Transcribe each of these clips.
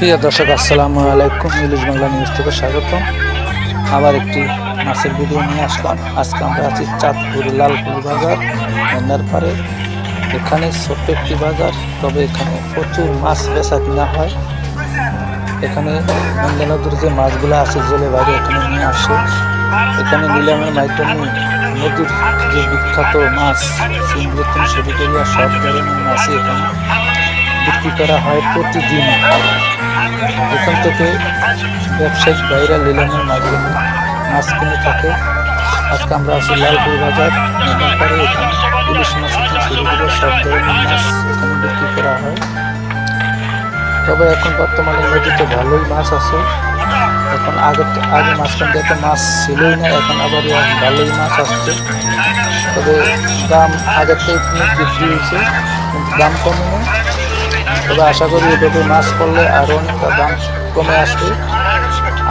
প্রিয় দর্শক, আসসালামু আলাইকুম। ইলিশ বাংলা নিউজ থেকে স্বাগতম। আবার একটি মাছের ভিডিও নিয়ে আসলাম। আজকে আমরা আছি চাঁদপুর লালপুর বাজার, বন্যার পারে এখানে ছোট্ট একটি বাজার, তবে এখানে প্রচুর মাছ বেচা কিনা হয়। এখানে গঙ্গা নদীর যে মাছগুলো আছে, জেলে বাইরে এখানে নিয়ে আসে। এখানে নিলামের মাধ্যমে নদীর যে বিখ্যাত মাছ করিয়া সব ধরনের মাছই এখানে বিক্রি করা হয় প্রতিদিন। এখান থেকে ব্যবসায়িক বাইরা লিলামের মাধ্যমে মাছ কিনে থাকে। আজকে আমরা আছি লালপুর বাজার এখানে ইলিশ মাছ সব ধরনের মাছ এখানে বিক্রি করা হয়। তবে এখন বর্তমানে নদীতে ভালোই মাছ আছে। এখন আগে আগে মাঝখান থেকে মাছ ছিলই না, এখন আবার ভালোই মাছ আসছে। তবে দাম আগের থেকে বৃদ্ধি হয়েছে, কিন্তু দাম কমে না। তবে আশা করি এভাবে মাছ পড়লে আরও অনেকটা দাম কমে আসবে।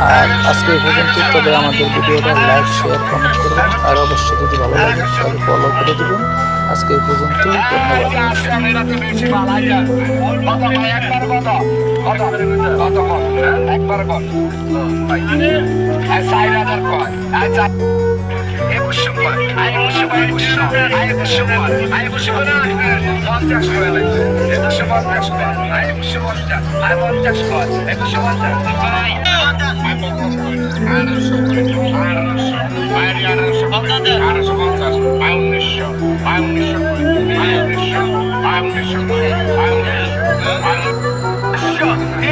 আর আজকে এই পর্যন্ত তবে আমাদের ভিডিওটা লাইক শেয়ার কমেন্ট করবেন। আর অবশ্যই যদি ভালো লাগে, তাহলে ফলো করে দেবেন। আজকে এই পর্যন্তই, ধন্যবাদ।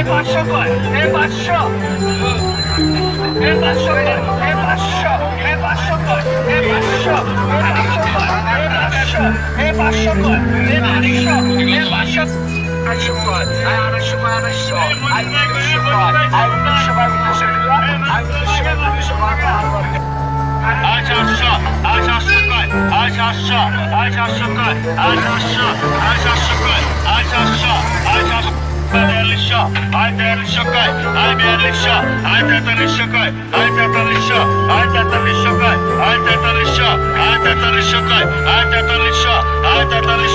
পাঁচশো কয় এ পাঁচশো এ পাঁচশো কয় এ পাঁচশো এ পাঁচশো কয় এ পাঁচশো পাঁচশো এ পাঁচশো এ আড়াইশো এ পাঁচশো আড়াইশো কর আড়াইশো কর আড়াইশো আড়াইশো কর আড়াইশো কর দুশো আড়াইশো কর দুশো কর আশাশা আশাশকল আশাশা আশাশকল আশাশা আশাশকল আশাশা আশাশা আদেলিশা আদেলিশকল আদেলিশা আদেলিশকল আদেলিশা আদেলিশকল আদেলিশা তেতাল্লিশশো আয় তেতাল্লিশশো আয় তেতাল্লিশশো আয় তেতাল্লিশ